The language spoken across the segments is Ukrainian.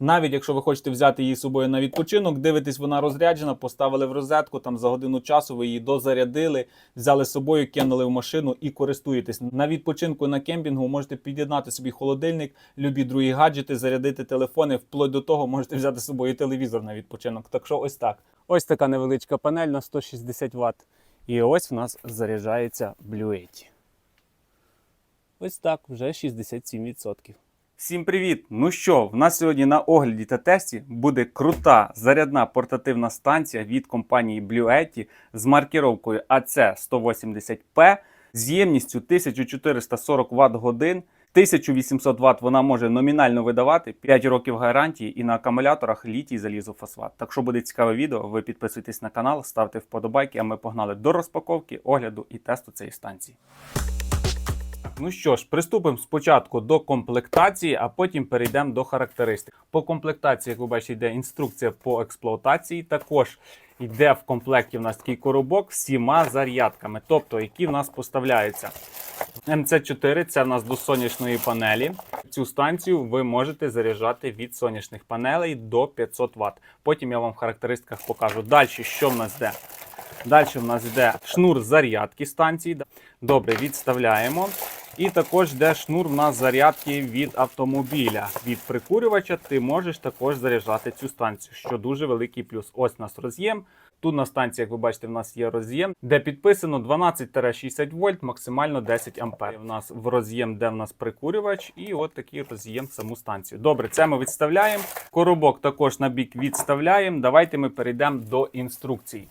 Навіть якщо ви хочете взяти її з собою на відпочинок, дивитесь, вона розряджена, поставили в розетку, там за годину часу ви її дозарядили, взяли з собою, кинули в машину і користуєтесь. На відпочинку на кемпінгу можете під'єднати собі холодильник, любі другі гаджети, зарядити телефони. Вплоть до того можете взяти з собою телевізор на відпочинок. Так що ось так. Ось така невеличка панель на 160 Вт. І ось в нас заряджається Bluetooth. Ось так, вже 67%. Всім привіт! Ну що, в нас сьогодні на огляді та тесті буде крута зарядна портативна станція від компанії Bluetti з маркіровкою AC180P з ємністю 1440 Вт годин. 1800 Вт вона може номінально видавати 5 років гарантії і на акумуляторах літій залізофосфат. Так що буде цікаве відео, ви підписуйтесь на канал, ставте вподобайки, а ми погнали до розпаковки, огляду і тесту цієї станції. Ну що ж, приступимо спочатку до комплектації, а потім перейдемо до характеристик. По комплектації, як ви бачите, йде інструкція по експлуатації. Також йде в комплекті в нас такий коробок з всіма зарядками, тобто які в нас поставляються. МЦ4 це в нас до сонячної панелі. Цю станцію ви можете заряджати від сонячних панелей до 500 Вт. Потім я вам в характеристиках покажу. Далі, що в нас йде? Далі в нас йде шнур зарядки станції. Добре, відставляємо. І також йде шнур в нас зарядки від автомобіля. Від прикурювача ти можеш також заряджати цю станцію, що дуже великий плюс. Ось у нас роз'єм. Тут на станції, як ви бачите, в нас є роз'єм, де підписано 12-60 вольт, максимально 10 ампер. У нас в роз'єм, де в нас прикурювач, і от такий роз'єм саму станцію. Добре, це ми відставляємо. Коробок також на бік відставляємо. Давайте ми перейдемо до інструкцій.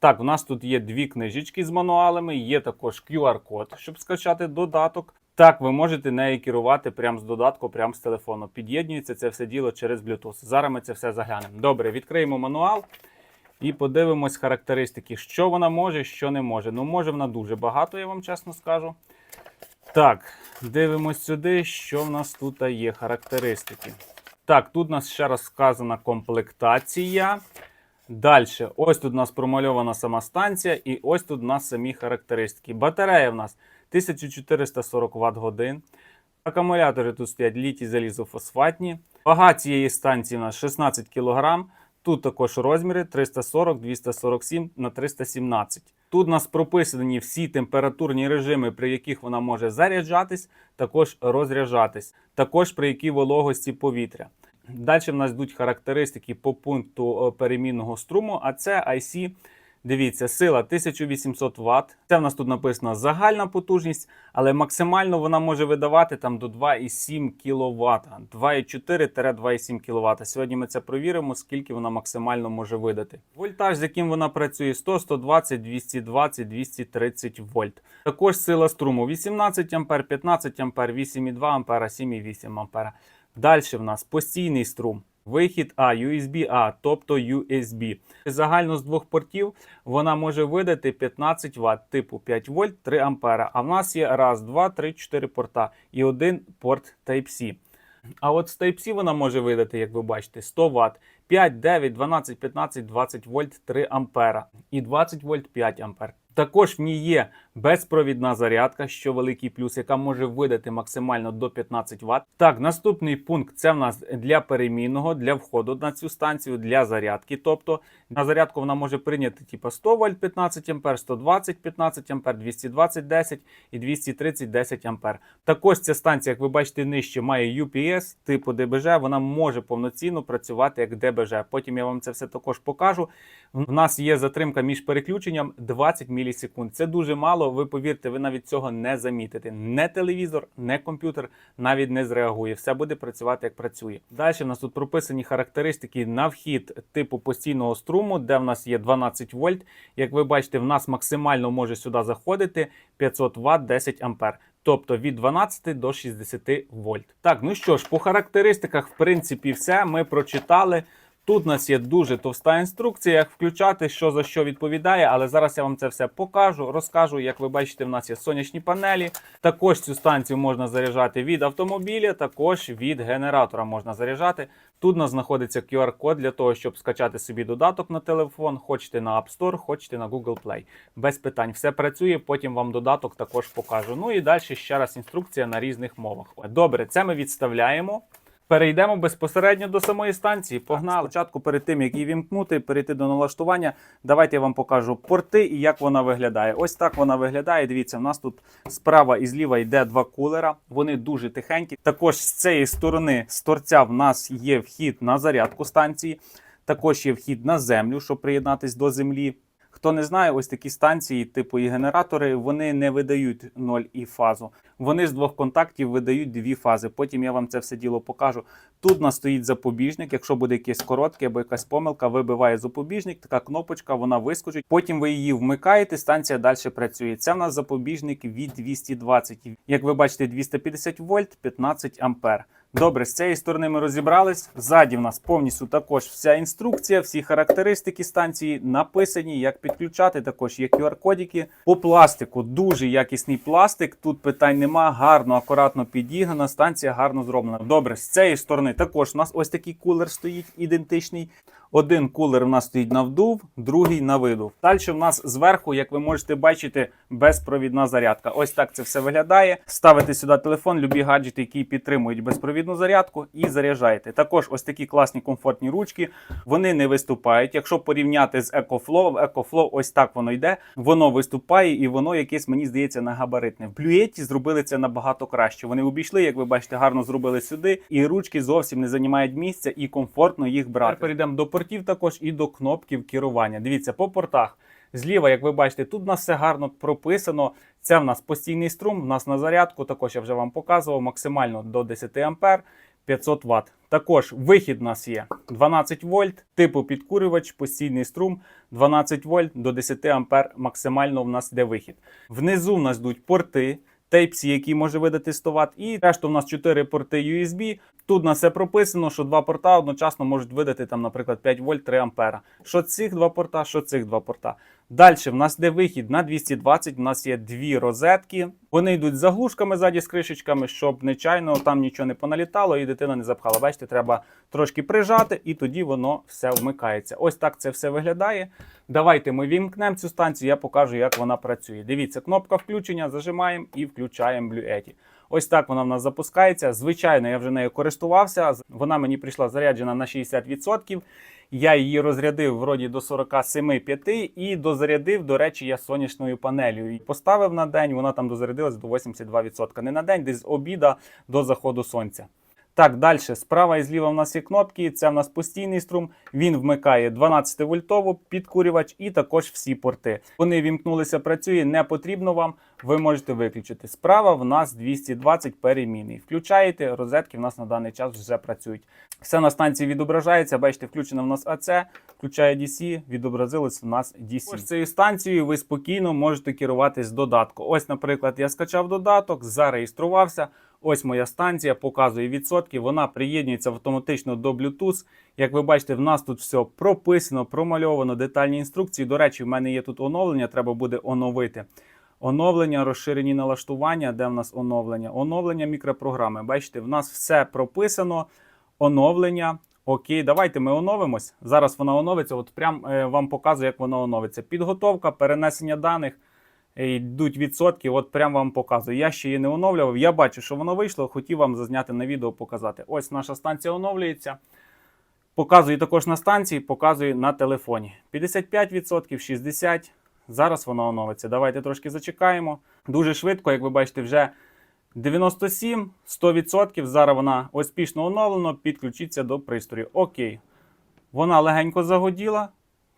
Так, у нас тут є дві книжечки з мануалами, є також QR-код, щоб скачати додаток. Так, ви можете нею керувати прямо з додатку, прямо з телефону. Під'єднюється це все діло через Bluetooth. Зараз ми це все заглянемо. Добре, відкриємо мануал і подивимось характеристики, що вона може, що не може. Ну, може вона дуже багато, я вам чесно скажу. Так, дивимось сюди, що в нас тут є характеристики. Так, тут у нас ще раз сказана комплектація. Далі, ось тут у нас промальована сама станція, і ось тут у нас самі характеристики. Батарея в нас 1440 Вт годин. Акумулятори тут стоять літій залізофосфатні. Вага цієї станції у нас 16 кг. Тут також розміри 340, 247 на 317. Тут у нас прописані всі температурні режими, при яких вона може заряджатись, також розряджатись, також при якій вологості повітря. Далі в нас йдуть характеристики по пункту е, перемінного струму, а це IC. Дивіться, сила 1800 Вт. Це в нас тут написано загальна потужність, але максимально вона може видавати там до 2,7 кВт. 2,4-2,7 кВт. Сьогодні ми це провіримо, скільки вона максимально може видати. Вольтаж, з яким вона працює, 100, 120, 220, 230 вольт. Також сила струму 18 А, 15 А, 8,2 А, 7,8 А. Далі в нас постійний струм. Вихід А, USB-A, тобто USB. Загально з двох портів вона може видати 15 Вт, типу 5 вольт 3 ампера. А в нас є раз, два, три, чотири порта і один порт Type-C. А от з Type-C вона може видати, як ви бачите, 100 Вт, 5, 9, 12, 15, 20 вольт 3 ампера і 20 вольт 5 ампер. Також в ній є безпровідна зарядка, що великий плюс, яка може видати максимально до 15 Вт. Так, наступний пункт це в нас для перемінного, для входу на цю станцію, для зарядки. Тобто на зарядку вона може прийняти типу 100 вольт 15 А, 120 15 А, 220 10 і 230 10 А. Також ця станція, як ви бачите, нижче має UPS типу ДБЖ. Вона може повноцінно працювати як ДБЖ. Потім я вам це все також покажу. В нас є затримка між переключенням 20 мілісекунд. Це дуже мало. Ви повірте, ви навіть цього не замітите. Не телевізор, не комп'ютер навіть не зреагує. Все буде працювати як працює. Далі в нас тут прописані характеристики на вхід типу постійного струму, де в нас є 12 вольт. Як ви бачите, в нас максимально може сюди заходити 500 Вт 10 ампер. Тобто від 12 до 60 вольт. Так, ну що ж, по характеристиках, в принципі, все ми прочитали. Тут у нас є дуже товста інструкція, як включати, що за що відповідає, але зараз я вам це все покажу, розкажу. Як ви бачите, в нас є сонячні панелі. Також цю станцію можна заряджати від автомобіля, також від генератора можна заряджати. Тут у нас знаходиться QR-код для того, щоб скачати собі додаток на телефон. Хочете на App Store, хочете на Google Play. Без питань. Все працює, потім вам додаток також покажу. Ну і далі ще раз інструкція на різних мовах. Добре, це ми відставляємо. Перейдемо безпосередньо до самої станції. Погнали. Спочатку, перед тим як її вімкнути, перейти до налаштування. Давайте я вам покажу порти і як вона виглядає. Ось так вона виглядає. Дивіться, в нас тут справа і зліва йде два кулера. Вони дуже тихенькі. Також з цієї сторони з торця в нас є вхід на зарядку станції. Також є вхід на землю, щоб приєднатись до землі. Хто не знає, ось такі станції, типу і генератори, вони не видають 0 і фазу. Вони з двох контактів видають дві фази. Потім я вам це все діло покажу. Тут у нас стоїть запобіжник. Якщо буде якесь коротке або якась помилка, вибиває запобіжник, така кнопочка, вона вискочить. Потім ви її вмикаєте, станція далі працює. Це в нас запобіжник від 220. Як ви бачите, 250 вольт, 15 ампер. Добре, з цієї сторони ми розібрались. Ззаді в нас повністю також вся інструкція, всі характеристики станції написані, як підключати. Також є QR-кодики. По пластику дуже якісний пластик. Тут питань нема. Гарно, акуратно підігнана. Станція гарно зроблена. Добре, з цієї сторони також у нас ось такий кулер стоїть ідентичний. Один кулер у нас стоїть на вдув, другий на видув. Далі в нас зверху, як ви можете бачити, безпровідна зарядка. Ось так це все виглядає. Ставите сюди телефон, любі гаджети, які підтримують безпровідну зарядку, і заряджаєте. Також ось такі класні комфортні ручки. Вони не виступають. Якщо порівняти з EcoFlow, в EcoFlow ось так воно йде. Воно виступає і воно якесь, мені здається, на габаритне. В Блюєті зробили це набагато краще. Вони обійшли, як ви бачите, гарно зробили сюди, і ручки зовсім не займають місця і комфортно їх брати. Тепер перейдемо до портів також і до кнопків керування. Дивіться, по портах. Зліва, як ви бачите, тут у нас все гарно прописано. Це в нас постійний струм, в нас на зарядку, також я вже вам показував, максимально до 10 ампер, 500 Вт. Також вихід у нас є 12 вольт, типу підкурювач, постійний струм, 12 вольт до 10 ампер максимально в нас йде вихід. Внизу в нас йдуть порти. Type-C, який може видати 100 Вт, і решта у нас 4 порти USB. Тут на все прописано, що два порта одночасно можуть видати, там, наприклад, 5 вольт 3 ампера. Що цих два порта, що цих два порта. Далі в нас йде вихід на 220, у нас є дві розетки. Вони йдуть з заглушками ззаді з кришечками, щоб нечайно там нічого не поналітало і дитина не запхала. Бачите, треба трошки прижати, і тоді воно все вмикається. Ось так це все виглядає. Давайте ми вімкнемо цю станцію, я покажу, як вона працює. Дивіться, кнопка включення, зажимаємо і включаємо Blue Ось так вона в нас запускається. Звичайно, я вже нею користувався. Вона мені прийшла заряджена на 60%. Я її розрядив вроді до 47,5 і дозарядив, до речі, я сонячною панелью. І поставив на день, вона там дозарядилась до 82%. Не на день, десь з обіда до заходу сонця. Так, далі, справа і зліва в нас є кнопки. Це в нас постійний струм. Він вмикає 12 вольтову підкурювач і також всі порти. Вони вімкнулися, працює, не потрібно вам. Ви можете виключити. Справа в нас 220 перемінний. Включаєте, розетки в нас на даний час вже працюють. Все на станції відображається. Бачите, включено в нас АЦ, включає DC, відобразилось в нас DC. Ось цією станцією ви спокійно можете керуватись додатку. Ось, наприклад, я скачав додаток, зареєструвався. Ось моя станція показує відсотки. Вона приєднується автоматично до Bluetooth. Як ви бачите, в нас тут все прописано, промальовано, детальні інструкції. До речі, в мене є тут оновлення, треба буде оновити. Оновлення, розширені налаштування. Де в нас оновлення? Оновлення мікропрограми. Бачите, в нас все прописано. Оновлення. Окей, давайте ми оновимось. Зараз вона оновиться. От прям е, вам показую, як вона оновиться. Підготовка, перенесення даних. Йдуть відсотки, от прям вам показую. Я ще її не оновлював. Я бачу, що воно вийшло. Хотів вам зазняти на відео, показати. Ось наша станція оновлюється. Показую також на станції, показую на телефоні. 55%, 60%. Зараз воно оновиться. Давайте трошки зачекаємо. Дуже швидко, як ви бачите, вже 97, 100%. Зараз вона успішно оновлена. Підключиться до пристрою. Окей. Вона легенько загоділа,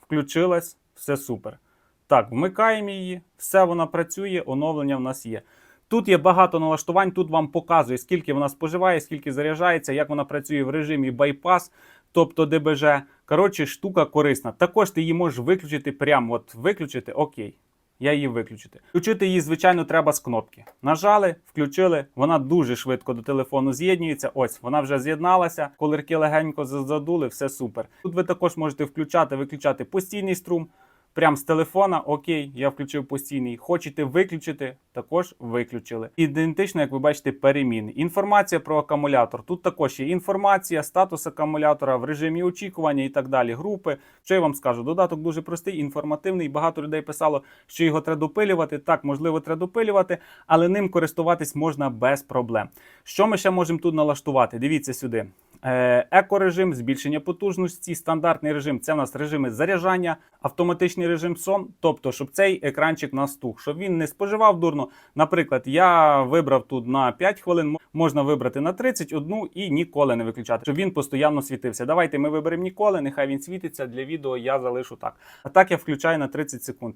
включилась, все супер. Так, вмикаємо її, все вона працює, оновлення в нас є. Тут є багато налаштувань, тут вам показує, скільки вона споживає, скільки заряджається, як вона працює в режимі байпас, тобто ДБЖ. Коротше, штука корисна. Також ти її можеш виключити прямо от виключити, окей. Я її виключити. Включити її, звичайно, треба з кнопки. Нажали, включили. Вона дуже швидко до телефону з'єднується. Ось вона вже з'єдналася. Колірки легенько задули, все супер. Тут ви також можете включати, виключати постійний струм, Прям з телефона, окей, я включив постійний. Хочете виключити, також виключили. Ідентично, як ви бачите, переміни. Інформація про акумулятор. Тут також є інформація, статус акумулятора в режимі очікування і так далі. Групи. Що я вам скажу? Додаток дуже простий, інформативний. Багато людей писало, що його треба допилювати. Так, можливо, треба допилювати, але ним користуватись можна без проблем. Що ми ще можемо тут налаштувати? Дивіться сюди. Е, Екорежим, збільшення потужності, стандартний режим це в нас режими заряджання, автоматичний режим сон. Тобто, щоб цей екранчик настух, щоб він не споживав дурно. Наприклад, я вибрав тут на 5 хвилин, можна вибрати на 31 і ніколи не виключати, щоб він постійно світився. Давайте ми виберемо ніколи, нехай він світиться. Для відео я залишу так. А так я включаю на 30 секунд.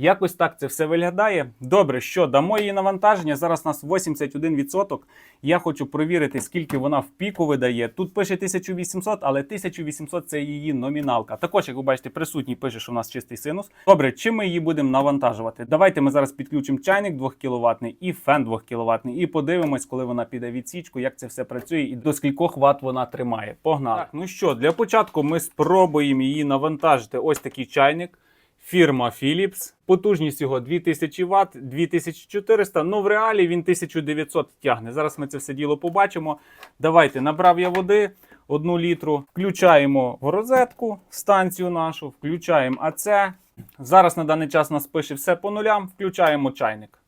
Якось так це все виглядає. Добре, що дамо її навантаження. Зараз у нас 81%. Я хочу провірити, скільки вона в піку видає. Тут пише 1800, але 1800 це її номіналка. Також, як ви бачите, присутній пише, що в нас чистий синус. Добре, чим ми її будемо навантажувати? Давайте ми зараз підключимо чайник 2 кВт і фен 2 кВт, і подивимось, коли вона піде відсічку, як це все працює і до скількох ват вона тримає. Погнали. Так, ну що, для початку ми спробуємо її навантажити. Ось такий чайник. Фірма Philips. Потужність його 2000 Вт, 2400. Ну в реалі він 1900 тягне. Зараз ми це все діло побачимо. Давайте набрав я води 1 літру. Включаємо в розетку станцію нашу, включаємо АЦ. Зараз на даний час нас пише все по нулям. Включаємо чайник.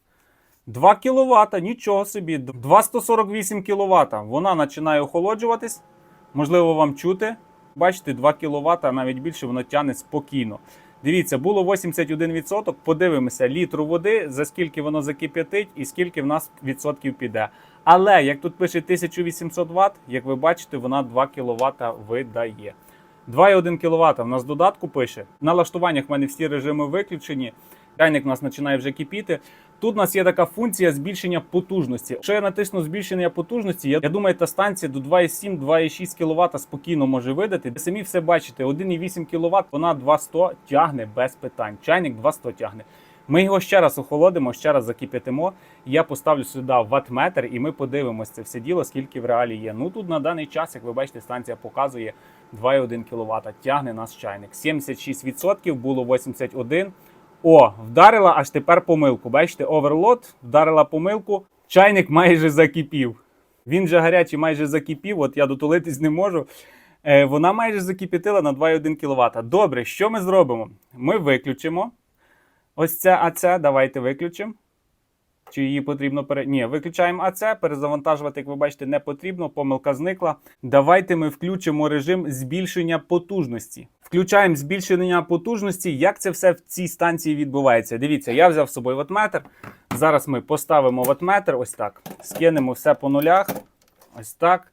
2 кВт, нічого собі. 248 кВт. Вона починає охолоджуватись. Можливо, вам чути. Бачите, 2 кВт, навіть більше воно тягне спокійно. Дивіться, було 81%. Подивимося літру води, за скільки воно закип'ятить і скільки в нас відсотків піде. Але як тут пише 1800 Вт, як ви бачите, вона 2 кВт видає. 2,1 кВт в нас додатку пише. На лаштуваннях в мене всі режими виключені. Чайник у нас починає вже кипіти. Тут у нас є така функція збільшення потужності. Якщо я натисну збільшення потужності, я, я думаю, та станція до 2,7-2,6 кВт спокійно може видати. Ви самі все бачите, 1,8 кВт, вона 200 тягне без питань. Чайник 200 тягне. Ми його ще раз охолодимо, ще раз закип'ятимо. Я поставлю сюди ватметр, і ми подивимося це все діло, скільки в реалі є. Ну тут на даний час, як ви бачите, станція показує 2,1 кВт. Тягне наш чайник. 76% було 81%. О, вдарила аж тепер помилку. Бачите, оверлот, вдарила помилку. Чайник майже закипів. Він же гарячий майже закипів. От я дотулитись не можу. Е, вона майже закипітила на 2,1 кВт. Добре, що ми зробимо? Ми виключимо. Ось це АЦ. Давайте виключимо. Чи її потрібно пере... Ні, виключаємо АЦ, перезавантажувати, як ви бачите, не потрібно, помилка зникла. Давайте ми включимо режим збільшення потужності. Включаємо збільшення потужності. Як це все в цій станції відбувається? Дивіться, я взяв з собою ватметр. Зараз ми поставимо ватметр, ось так. Скинемо все по нулях. Ось так.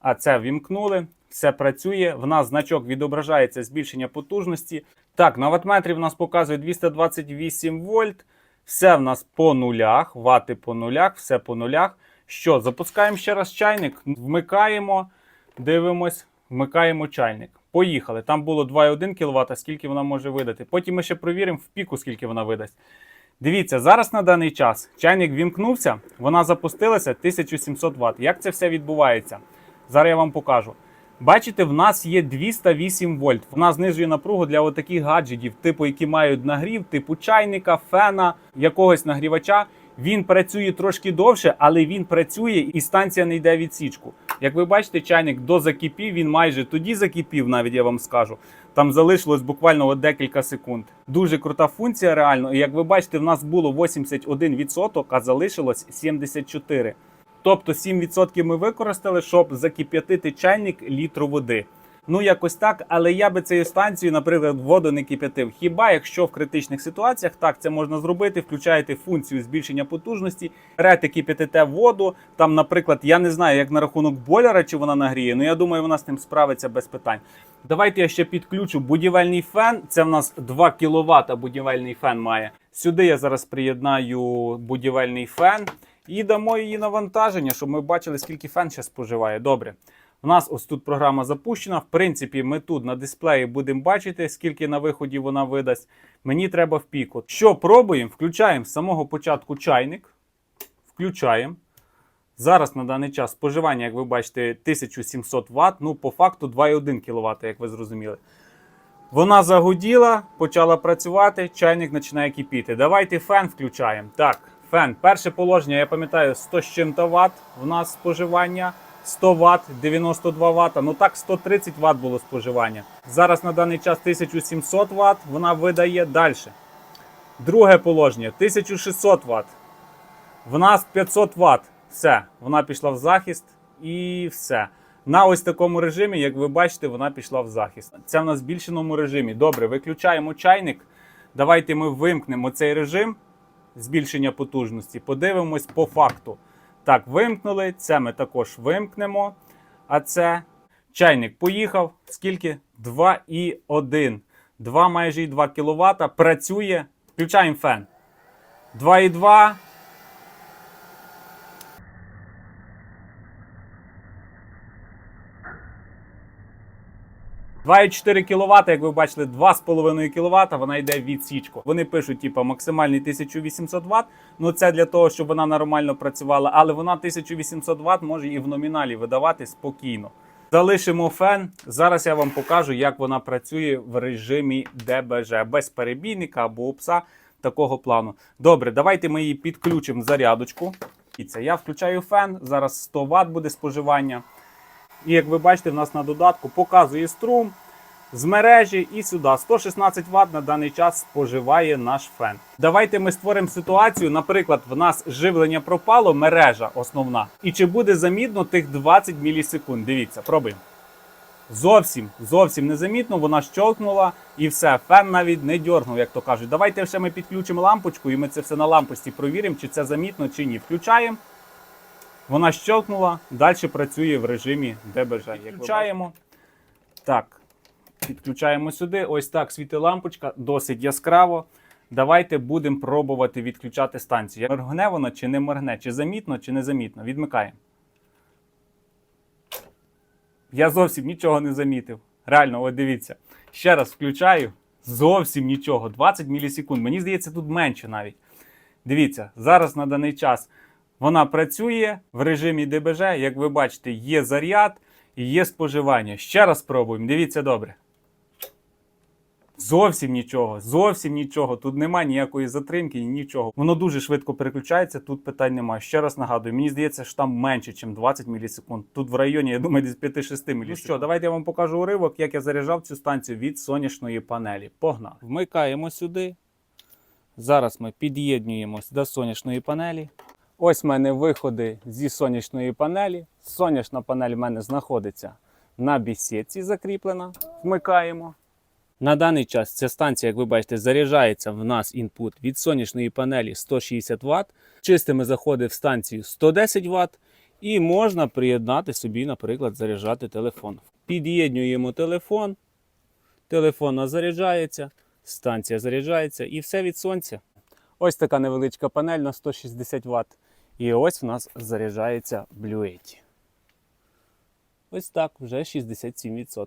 А це вімкнули. Все працює. В нас значок відображається збільшення потужності. Так, на ватметрі в нас показує 228 вольт. Все в нас по нулях, вати по нулях, все по нулях. Що, запускаємо ще раз чайник, вмикаємо, дивимось, вмикаємо чайник. Поїхали. Там було 2,1 кВт, скільки вона може видати. Потім ми ще провіримо в піку, скільки вона видасть. Дивіться, зараз на даний час чайник вімкнувся, вона запустилася 1700 Вт. Як це все відбувається? Зараз я вам покажу. Бачите, в нас є 208 вольт. Вона знижує напругу для отаких гаджетів, типу, які мають нагрів, типу чайника, фена, якогось нагрівача. Він працює трошки довше, але він працює і станція не йде відсічку. Як ви бачите, чайник дозакипів, він майже тоді закипів, навіть я вам скажу. Там залишилось буквально декілька секунд. Дуже крута функція, реально. І як ви бачите, в нас було 81%, а залишилось 74%. Тобто 7% ми використали, щоб закип'ятити чайник літру води. Ну, якось так, але я би цією станцією, наприклад, воду не кип'ятив. Хіба якщо в критичних ситуаціях так це можна зробити, включаєте функцію збільшення потужності, берете, кип'ятите воду. Там, наприклад, я не знаю, як на рахунок бойлера, чи вона нагріє, але я думаю, вона з ним справиться без питань. Давайте я ще підключу будівельний фен. Це в нас 2 кВт будівельний фен має. Сюди я зараз приєднаю будівельний фен. І дамо її навантаження, щоб ми бачили, скільки фен ще споживає. Добре. У нас ось тут програма запущена. В принципі, ми тут на дисплеї будемо бачити, скільки на виході вона видасть. Мені треба в піку. Що пробуємо? Включаємо з самого початку чайник. Включаємо. Зараз на даний час споживання, як ви бачите, 1700 Вт. Ну, по факту 2,1 кВт, як ви зрозуміли. Вона загуділа, почала працювати, чайник починає кипіти. Давайте фен включаємо. Так, фен. Перше положення, я пам'ятаю, 100 з чим-то Вт в нас споживання. 100 Вт, 92 Вт, ну так 130 Вт було споживання. Зараз на даний час 1700 Вт вона видає далі. Друге положення 1600 Вт. В нас 500 Вт. Все, вона пішла в захист і все. На ось такому режимі, як ви бачите, вона пішла в захист. Це в нас в збільшеному режимі. Добре, виключаємо чайник. Давайте ми вимкнемо цей режим збільшення потужності. Подивимось по факту. Так, вимкнули. Це ми також вимкнемо. А це чайник поїхав. Скільки? 2,1. 2 майже і 2 кВт. Працює. Включаємо фен. 2,2. 2,4 кВт, як ви бачили, 2,5 кВт, вона йде від січку. Вони пишуть, типу, максимальний 1800 Вт. Ну це для того, щоб вона нормально працювала, але вона 1800 Вт може і в номіналі видавати спокійно. Залишимо фен. Зараз я вам покажу, як вона працює в режимі ДБЖ, без перебійника або пса такого плану. Добре, давайте ми її підключимо в зарядочку. І це я включаю фен. Зараз 100 Вт буде споживання. І як ви бачите, в нас на додатку показує струм з мережі і сюди. 116 Вт на даний час споживає наш фен. Давайте ми створимо ситуацію. Наприклад, в нас живлення пропало, мережа основна. І чи буде замітно тих 20 мілісекунд? Дивіться, пробуємо. Зовсім, зовсім незамітно, вона щолкнула і все. Фен навіть не дьорнув, як то кажуть. Давайте ще ми підключимо лампочку, і ми це все на лампочці провіримо, чи це замітно, чи ні. Включаємо. Вона щелкнула, далі працює в режимі ДБЖ. Включаємо. Так, підключаємо сюди. Ось так світить лампочка, досить яскраво. Давайте будемо пробувати відключати станцію. Моргне вона чи не моргне, чи замітно, чи не замітно. Відмикаємо. Я зовсім нічого не замітив. Реально, от дивіться. Ще раз включаю. Зовсім нічого. 20 мілісекунд. Мені здається, тут менше навіть. Дивіться, зараз на даний час вона працює в режимі ДБЖ. Як ви бачите, є заряд і є споживання. Ще раз спробуємо. Дивіться добре. Зовсім нічого, зовсім нічого. Тут немає ніякої затримки, нічого. Воно дуже швидко переключається, тут питань немає. Ще раз нагадую, мені здається, що там менше, ніж 20 мілісекунд. Тут в районі, я думаю, десь 5-6 мілісекунд. Ну що, давайте я вам покажу уривок, як я заряджав цю станцію від сонячної панелі. Погнали. Вмикаємо сюди. Зараз ми під'єднуємось до сонячної панелі. Ось в мене виходи зі сонячної панелі. Сонячна панель в мене знаходиться на бісідці закріплена. Вмикаємо. На даний час ця станція, як ви бачите, заряджається в нас інпут від сонячної панелі 160 Вт. Чистими заходи в станцію 110 Вт. І можна приєднати собі, наприклад, заряджати телефон. Під'єднуємо телефон. Телефон заряджається, станція заряджається і все від сонця. Ось така невеличка панель на 160 Вт. І ось в нас заряджається блюеті. Ось так, вже 67%.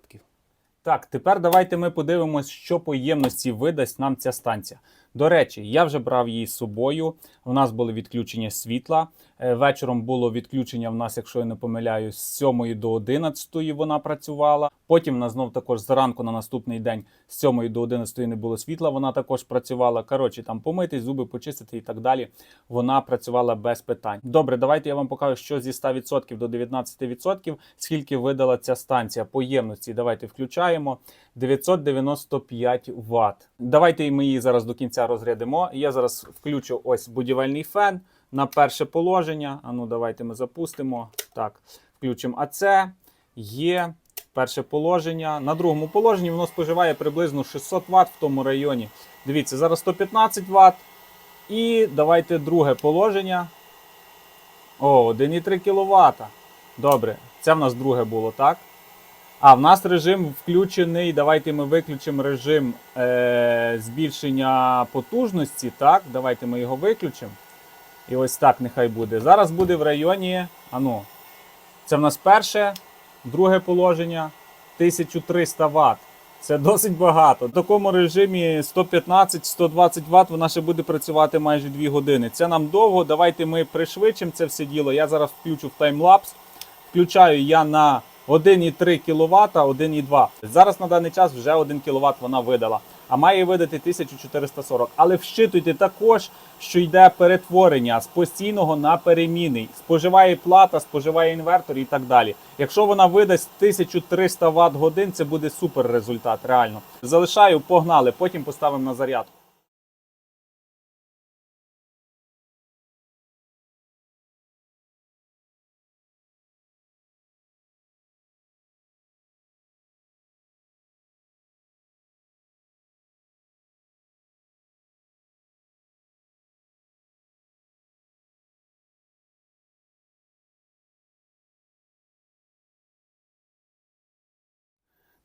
Так, тепер давайте ми подивимось, що по ємності видасть нам ця станція. До речі, я вже брав її з собою. У нас були відключення світла. Е, Вечором було відключення в нас, якщо я не помиляюсь, з 7 до 11 вона працювала. Потім в нас знов також зранку на наступний день з 7 до 11 не було світла. Вона також працювала. Коротше, там помити, зуби почистити і так далі. Вона працювала без питань. Добре, давайте я вам покажу, що зі 100% до 19%, скільки видала ця станція по ємності. Давайте включаємо 995 Вт. Давайте ми її зараз до кінця розрядимо. Я зараз включу ось будівельний фен на перше положення. А ну, давайте ми запустимо. Так, включимо АЦ. Є перше положення. На другому положенні воно споживає приблизно 600 Вт в тому районі. Дивіться, зараз 115 Вт. І давайте друге положення. О, 1,3 кВт. Добре, це в нас друге було, так? А, в нас режим включений. Давайте ми виключимо режим е, збільшення потужності. Так, давайте ми його виключимо. І ось так нехай буде. Зараз буде в районі. Ану, це в нас перше, друге положення 1300 Вт. Це досить багато. В такому режимі 115-120 Вт вона ще буде працювати майже 2 години. Це нам довго. Давайте ми пришвидшимо це все діло. Я зараз включу в таймлапс. Включаю я на 1,3 кВт, 1,2. Зараз на даний час вже 1 кВт вона видала, а має видати 1440. Але вщитуйте також, що йде перетворення з постійного на перемінний. Споживає плата, споживає інвертор і так далі. Якщо вона видасть 1300 Вт годин, це буде супер результат, реально. Залишаю, погнали, потім поставимо на зарядку.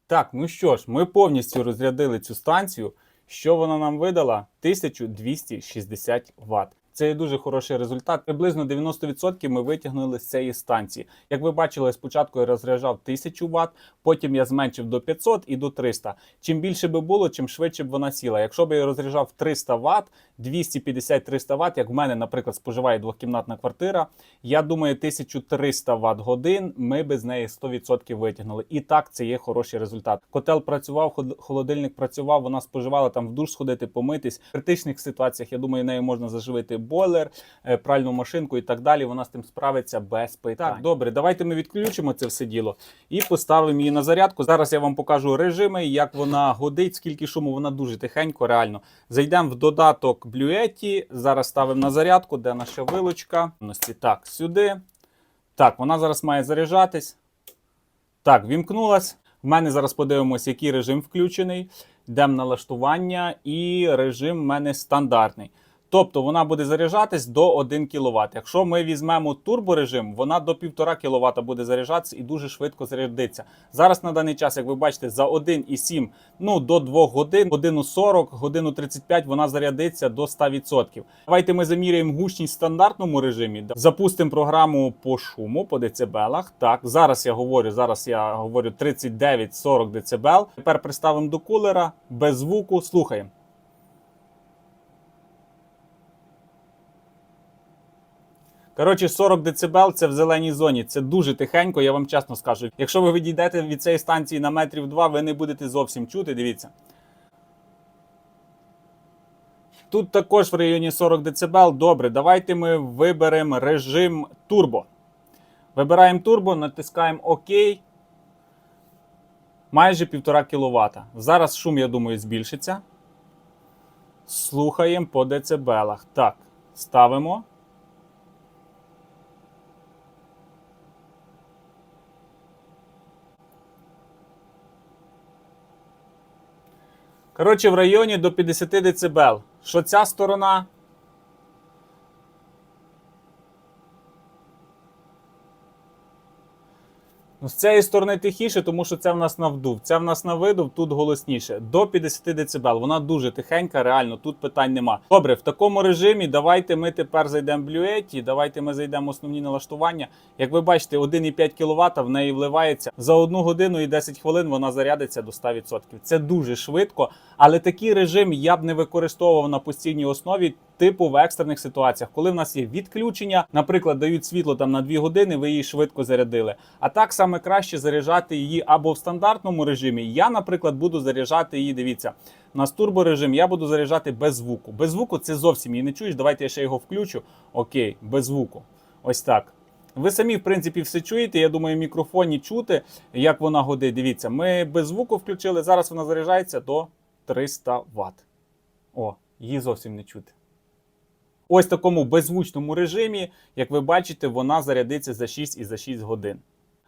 Так, ну що ж, ми повністю розрядили цю станцію. Що вона нам видала? 1260 Вт. Це є дуже хороший результат. Приблизно 90% ми витягнули з цієї станції. Як ви бачили, спочатку я розряджав 1000 Вт, потім я зменшив до 500 і до 300. Чим більше би було, чим швидше б вона сіла. Якщо б я розряджав 300 Вт, 250-300 Вт, як в мене, наприклад, споживає двохкімнатна квартира, я думаю, 1300 Вт годин ми би з неї 100% витягнули. І так це є хороший результат. Котел працював, холодильник працював, вона споживала там в душ сходити, помитись. В критичних ситуаціях, я думаю, нею можна заживити бойлер, е, пральну машинку і так далі. Вона з тим справиться без питань. Так, добре, давайте ми відключимо це все діло і поставимо її на зарядку. Зараз я вам покажу режими, як вона годить, скільки шуму. Вона дуже тихенько, реально. Зайдемо в додаток Bluetti. Зараз ставимо на зарядку, де наша вилучка. Так, сюди. Так, вона зараз має заряджатись. Так, вімкнулась. В мене зараз подивимось, який режим включений. Йдемо налаштування, і режим в мене стандартний. Тобто вона буде заряджатись до 1 кВт. Якщо ми візьмемо турборежим, вона до 1,5 кВт буде заряджатися і дуже швидко зарядиться. Зараз на даний час, як ви бачите, за 1,7 ну, до 2 годин, годину 40, годину 35 вона зарядиться до 100%. Давайте ми заміряємо гучність в стандартному режимі. Запустимо програму по шуму, по децибелах. Так, зараз я говорю, зараз я говорю 39-40 децибел. Тепер приставимо до кулера без звуку. Слухаємо. Коротше, 40 дБ це в зеленій зоні. Це дуже тихенько, я вам чесно скажу. Якщо ви відійдете від цієї станції на метрів 2, ви не будете зовсім чути. Дивіться. Тут також в районі 40 дБ. Добре, давайте ми виберемо режим турбо. Вибираємо турбо, натискаємо ОК. Майже 1,5 кВт. Зараз шум, я думаю, збільшиться. Слухаємо по децибелах. Так, ставимо. Коротше, в районі до 50 дБ. Що ця сторона? З цієї сторони тихіше, тому що це в нас на вдув. Це в нас на видув, тут голосніше. До 50 дБ. Вона дуже тихенька, реально, тут питань нема. Добре, в такому режимі давайте ми тепер зайдемо в Bluetti, давайте ми зайдемо в основні налаштування. Як ви бачите, 1,5 кВт в неї вливається. За 1 годину і 10 хвилин вона зарядиться до 100%. Це дуже швидко, але такий режим я б не використовував на постійній основі. Типу в екстрених ситуаціях, коли в нас є відключення, наприклад, дають світло там на 2 години, ви її швидко зарядили. А так саме краще заряджати її або в стандартному режимі. Я, наприклад, буду заряджати її. Дивіться, на турборежим я буду заряджати без звуку. Без звуку це зовсім її не чуєш. Давайте я ще його включу. Окей, без звуку. Ось так. Ви самі, в принципі, все чуєте. Я думаю, в мікрофоні чути, як вона годить. Дивіться, ми без звуку включили. Зараз вона заряджається до 300 Вт. О, її зовсім не чути. Ось в такому беззвучному режимі, як ви бачите, вона зарядиться за 6 і за 6 годин.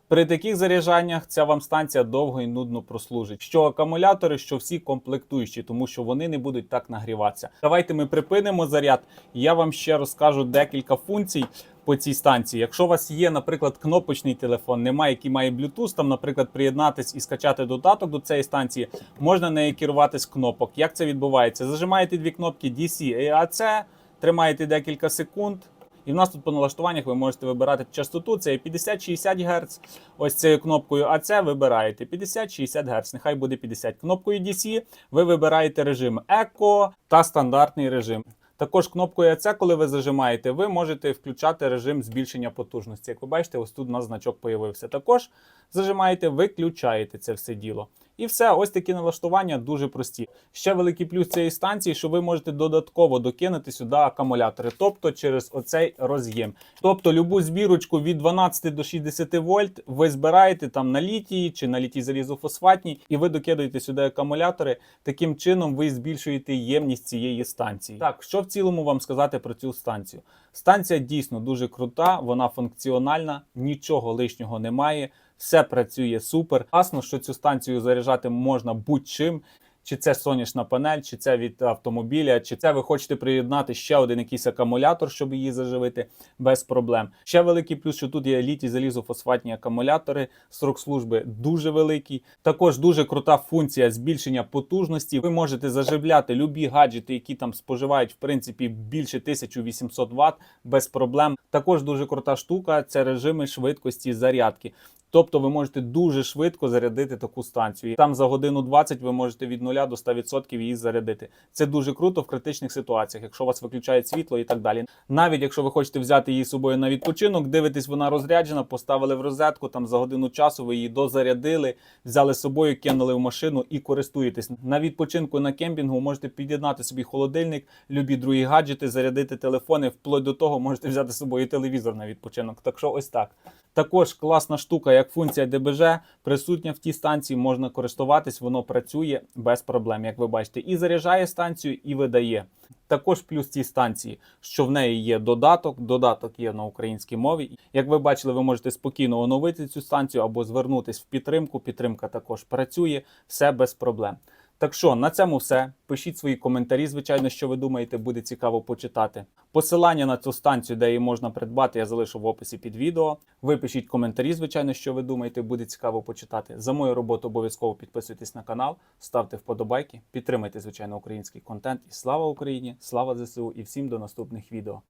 При таких заряджаннях ця вам станція довго і нудно прослужить. Що акумулятори, що всі комплектуючі, тому що вони не будуть так нагріватися. Давайте ми припинимо заряд, і я вам ще розкажу декілька функцій по цій станції. Якщо у вас є, наприклад, кнопочний телефон, немає, який має Bluetooth, там, наприклад, приєднатись і скачати додаток до цієї станції, можна нею керувати з кнопок. Як це відбувається? Зажимаєте дві кнопки DC і AC, тримаєте декілька секунд. І в нас тут по налаштуваннях ви можете вибирати частоту, це 50-60 Гц. Ось цією кнопкою AC вибираєте 50-60 Гц, нехай буде 50. Кнопкою DC ви вибираєте режим Eco та стандартний режим. Також кнопкою АЦ, коли ви зажимаєте, ви можете включати режим збільшення потужності. Як ви бачите, ось тут у нас значок появився. Також зажимаєте, виключаєте це все діло. І все, ось такі налаштування дуже прості. Ще великий плюс цієї станції, що ви можете додатково докинути сюди акумулятори, тобто через оцей роз'єм. Тобто любу збірочку від 12 до 60 вольт ви збираєте там на літії чи на літій залізофосфатній, і ви докидаєте сюди акумулятори. Таким чином ви збільшуєте ємність цієї станції. Так, що в цілому вам сказати про цю станцію? Станція дійсно дуже крута, вона функціональна, нічого лишнього немає. Все працює супер. Класно, що цю станцію заряджати можна будь-чим. Чи це сонячна панель, чи це від автомобіля, чи це ви хочете приєднати ще один якийсь акумулятор, щоб її заживити без проблем. Ще великий плюс, що тут є літій залізофосфатні акумулятори, срок служби дуже великий. Також дуже крута функція збільшення потужності. Ви можете заживляти любі гаджети, які там споживають в принципі більше 1800 Вт без проблем. Також дуже крута штука це режими швидкості зарядки. Тобто ви можете дуже швидко зарядити таку станцію. Там за годину 20 ви можете від 0 до 100% її зарядити. Це дуже круто в критичних ситуаціях, якщо у вас виключають світло і так далі. Навіть якщо ви хочете взяти її з собою на відпочинок, дивитесь, вона розряджена, поставили в розетку, там за годину часу ви її дозарядили, взяли з собою, кинули в машину і користуєтесь. На відпочинку на кемпінгу можете під'єднати собі холодильник, любі другі гаджети, зарядити телефони. Вплоть до того можете взяти з собою телевізор на відпочинок. Так що ось так. Також класна штука, як функція ДБЖ, присутня в тій станції, можна користуватись, воно працює без проблем, як ви бачите, і заряджає станцію, і видає. Також плюс цій станції, що в неї є додаток. Додаток є на українській мові. Як ви бачили, ви можете спокійно оновити цю станцію або звернутись в підтримку. Підтримка також працює, все без проблем. Так що на цьому все. Пишіть свої коментарі, звичайно, що ви думаєте, буде цікаво почитати. Посилання на цю станцію, де її можна придбати, я залишу в описі під відео. Ви пишіть коментарі, звичайно, що ви думаєте, буде цікаво почитати. За мою роботу обов'язково підписуйтесь на канал, ставте вподобайки, підтримайте, звичайно, український контент. І слава Україні! Слава ЗСУ і всім до наступних відео.